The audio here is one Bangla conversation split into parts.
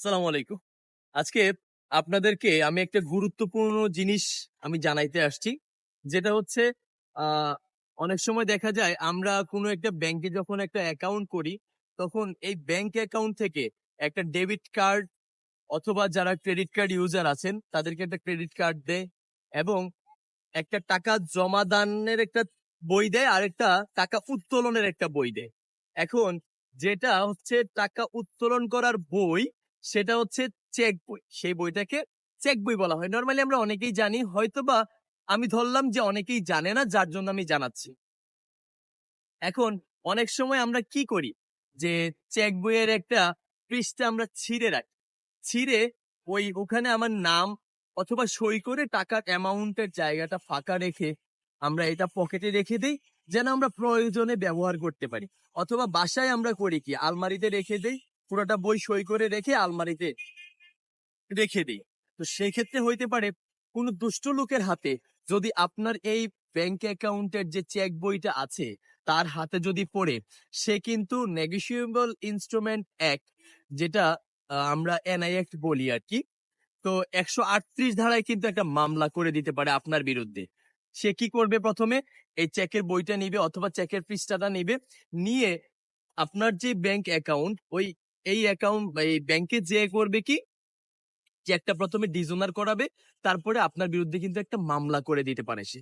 আসসালামু আলাইকুম। আজকে আপনাদেরকে আমি একটা গুরুত্বপূর্ণ জিনিস আমি জানাইতে আসছি। যেটা হচ্ছে অনেক সময় দেখা যায় আমরা কোনো একটা ব্যাংকে যখন একটা অ্যাকাউন্ট করি, তখন এই ব্যাংক অ্যাকাউন্ট থেকে একটা ডেবিট কার্ড অথবা যারা ক্রেডিট কার্ড ইউজার আছেন, তাদেরকে একটা ক্রেডিট কার্ড দেয় এবং একটা টাকা জমা দানের একটা বই দেয় আর একটা টাকা উত্তোলনের একটা বই দেয়। এখন যেটা হচ্ছে টাকা উত্তোলন করার বই সেটা হচ্ছে চেক বই। সেই বইটাকে চেক বই বলা হয়। নর্মালি আমরা অনেকেই জানি হয়তো বা আমি ধরলাম যে অনেকেই জানে না, যার জন্য আমি জানাচ্ছি। এখন অনেক সময় আমরা কি করি? যে চেক বইয়ের একটা পৃষ্ঠা আমরা ছিঁড়ে রাখি। ছিঁড়ে ওই ওখানে আমার নাম অথবা সই করে টাকার অ্যামাউন্টের জায়গাটা ফাঁকা রেখে আমরা এটা পকেটে রেখে দিই, যেন আমরা প্রয়োজনে ব্যবহার করতে পারি। অথবা বাসায় আমরা করি কি, আলমারিতে রেখে দেই পুরোটা বই সই করে রেখে আলমারিতে রেখে দিই। তো সেই ক্ষেত্রে হইতে পারে কোন দুষ্ট লোকের হাতে যদি আপনার এই ব্যাংক অ্যাকাউন্টের যে চেক বইটা আছে, তার হাতে যদি পড়ে, সে কিন্তু নেগোসিয়েবল ইনস্ট্রুমেন্ট অ্যাক্ট যেটা আমরা এনআই অ্যাক্ট বলি আর কি। তো একশো আটত্রিশ ধারায় কিন্তু একটা মামলা করে দিতে পারে আপনার বিরুদ্ধে। সে কি করবে প্রথমে? এই চেকের বইটা নিবে অথবা চেকের পৃষ্ঠাটা নিবে। নিয়ে আপনার যে ব্যাংক অ্যাকাউন্ট, ওই এই অ্যাকাউন্ট এই ব্যাংকে যে করবে কি? চেকটা প্রথমে ডিজোনার করাবে, তারপরে আপনার বিরুদ্ধে কিন্তু একটা মামলা করে দিতে পারে সে।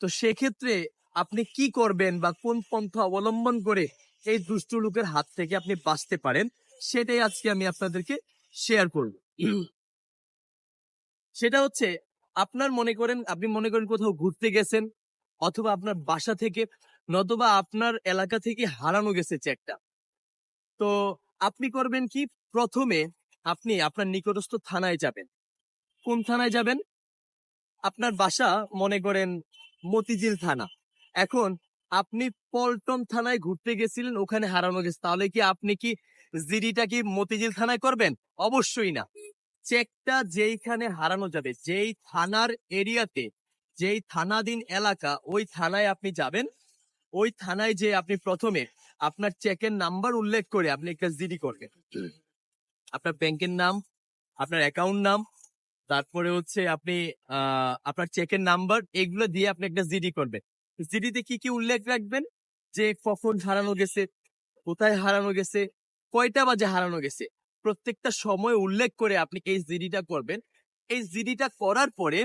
তো সেক্ষেত্রে আপনি কি করবেন বা কোন পন্থা অবলম্বন করে এই দুষ্ট লোকের হাত থেকে আপনি বাঁচতে পারেন, সেটাই আজকে আমি আপনাদেরকে শেয়ার করব। সেটা হচ্ছে, আপনার মনে করেন, আপনি মনে করেন কোথাও ঘুরতে গেছেন, অথবা আপনার বাসা থেকে, নতুবা আপনার এলাকা থেকে হারানো গেছে চেকটা তো আপনি করবেন কি? প্রথমে আপনি আপনার নিকটস্থ থানায় যাবেন। কোন থানায় যাবেন? আপনার বাসা মনে করেন মতিঝিল থানা। এখন আপনি পল্টন থানায় ঘুরতে গেছিলেন, ওখানে হারানো গেছে। তাহলে কি আপনি কি জিডিটা কি মতিঝিল থানায় করবেন? অবশ্যই না। চেকটা যেইখানে হারানো যাবে, যেই থানার এরিয়াতে, যেই থানাধীন এলাকা, ওই থানায় আপনি যাবেন। ওই থানায় যে আপনি প্রথমে আপনার চেকের নাম্বার উল্লেখ করে আপনি একটা জিডি করবেন। আপনার ব্যাংকের নাম আপনার অ্যাকাউন্ট নাম তারপরে হচ্ছে আপনি আপনার চেকের নাম্বার এগুলো দিয়ে আপনি একটা জিডি করবেন। জিডিতে কি কি উল্লেখ রাখবেন? যে কখন হারানো গেছে কোথায় হারানো গেছে কয়টা বাজে হারানো গেছে। প্রত্যেকটা সময় উল্লেখ করে আপনি এই জিডিটা করবেন। এই জিডিটা করার পরে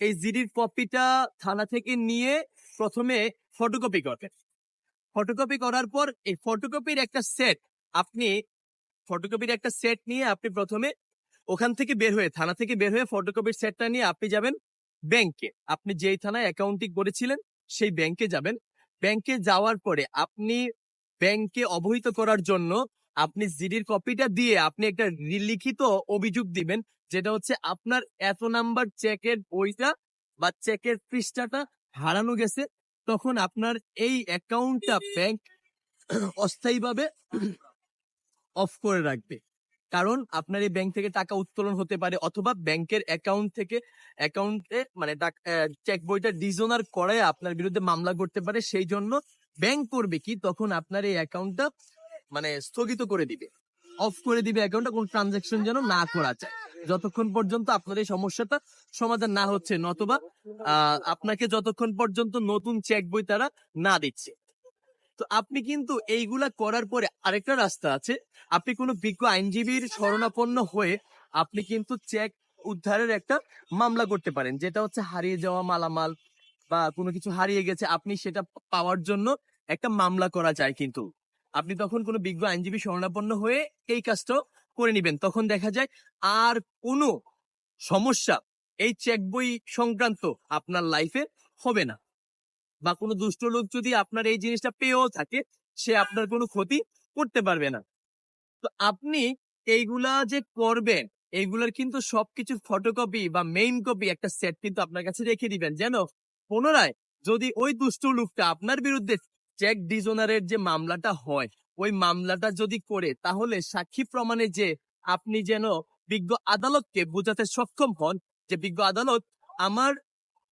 এই জিডির কপিটা থানা থেকে নিয়ে প্রথমে ফটোকপি করবেন। ফটোকপি করার পর এই ফটোকপির একটা সেট আপনি ফটোকপির একটা সেট নিয়ে আপনি প্রথমে ওখান থেকে বের হয়ে, থানা থেকে বের হয়ে ফটোকপির সেটটা নিয়ে আপনি যাবেন ব্যাংকে আপনি যেই থানায় অ্যাকাউন্টিং করেছিলেন, সেই ব্যাংকে যাবেন। ব্যাংকে যাওয়ার পরে আপনি ব্যাংকে অবহিত করার জন্য আপনি জিডির কপিটা দিয়ে আপনি একটা লিখিত অভিযোগ দিবেন, যেটা হচ্ছে আপনার এত নাম্বার চেকের বইটা বা চেকের পৃষ্ঠাটা হারানো গেছে। তখন আপনার এই অ্যাকাউন্টটা ব্যাংক অস্থায়ীভাবে অফ করে রাখবে। কারণ আপনার এই ব্যাংক থেকে টাকা উত্তোলন হতে পারে অথবা ব্যাংকের অ্যাকাউন্ট থেকে অ্যাকাউন্টে মানে চেক বইটা ডিজোনার করে আপনার বিরুদ্ধে মামলা করতে পারে, সেই জন্য ব্যাংক করবে কি? তখন আপনার এই অ্যাকাউন্টটা মানে স্থগিত করে দিবে। অফ করে দিবে অ্যাকাউন্টটা কোনো ট্রানজাকশন যেন না করা যায়। যতক্ষণ পর্যন্ত আপনার এই সমস্যাটা সমাধান না হচ্ছে, নতবা আপনাকে যতক্ষণ পর্যন্ত নতুন চেক বই তারা না দিচ্ছে। তো আপনি কিন্তু এইগুলা করার পরে আরেকটা রাস্তা আছে। আপনি কোনো বিজ্ঞ আইনজীবীর শরণাপন্ন হয়ে আপনি কিন্তু চেক উদ্ধারের একটা মামলা করতে পারেন, যেটা হচ্ছে হারিয়ে যাওয়া মালামাল বা কোনো কিছু হারিয়ে গেছে, আপনি সেটা পাওয়ার জন্য একটা মামলা করা যায় কিন্তু। আপনি তখন কোনো বিজ্ঞ আইনজীবী শরণাপন্ন হয়ে এই কাজটা করে নিবেন, তখন দেখা যায় আর কোনো সমস্যা এই চেক বই সংক্রান্ত আপনার লাইফে হবে না। বা কোনো দুষ্ট লোক যদি আপনার এই জিনিসটা পেয়েও থাকে, সে আপনার কোনো ক্ষতি করতে পারবে না। তো আপনি এইগুলা যে করবেন, এইগুলার কিন্তু সবকিছুর ফটোকপি বা মেইন কপি একটা সেট কিন্তু আপনার কাছে রেখে দিবেন। যেন পুনরায় যদি ওই দুষ্ট লোকটা আপনার বিরুদ্ধে চেক ডিজোনারের যে মামলাটা হয় ওই মামলাটা যদি করে, তাহলে সাক্ষী প্রমাণে যে আপনি যেন বিজ্ঞ আদালতকে বোঝাতে সক্ষম হন, যে বিজ্ঞ আদালত আমার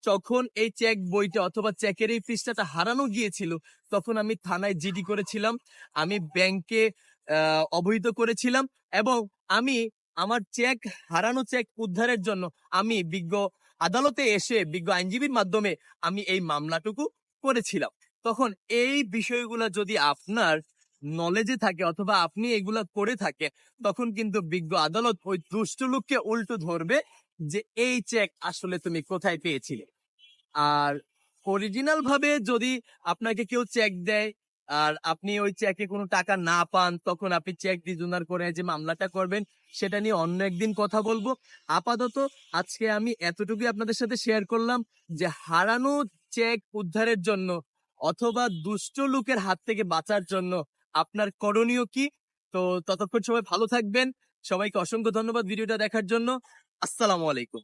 যখন এই চেক বইটা অথবা চেকের এই পৃষ্ঠাটা হারানো গিয়েছিল, তখন আমি থানায় জিডি করেছিলাম, আমি ব্যাংকে অবহিত করেছিলাম এবং আমি আমার চেক, হারানো চেক উদ্ধারের জন্য আমি বিজ্ঞ আদালতে এসে বিজ্ঞ আইনজীবীর মাধ্যমে আমি এই মামলাটুকু করেছিলাম। তখন এই বিষয়গুলো যদি আপনার নলেজে থাকে অথবা আপনি এগুলা করে থাকে তখন কিন্তু বিজ্ঞ আদালত ওই দুষ্ট লোককে উল্টো ধরবে যে, এই চেক আসলে তুমি কোথায় পেয়েছিলে? আর অরিজিনাল ভাবে যদি আপনাকে কেউ চেক দেয়, আর আপনি ওই চেকে কোনো টাকা না পান, তখন আপনি চেক ডিজুনার করে যে, মামলাটা করবেন, সেটা নিয়ে অন্য একদিন কথা বলব। আপাতত আজকে আমি এতটুকুই আপনাদের সাথে শেয়ার করলাম যে, হারানো চেক উদ্ধারের জন্য অথবা দুষ্ট লোকের হাত থেকে বাঁচার জন্য আপনার করণীয় কি? তো ততক্ষণ সবাই ভালো থাকবেন। সবাইকে অসংখ্য ধন্যবাদ ভিডিওটা দেখার জন্য। আসসালামু আলাইকুম।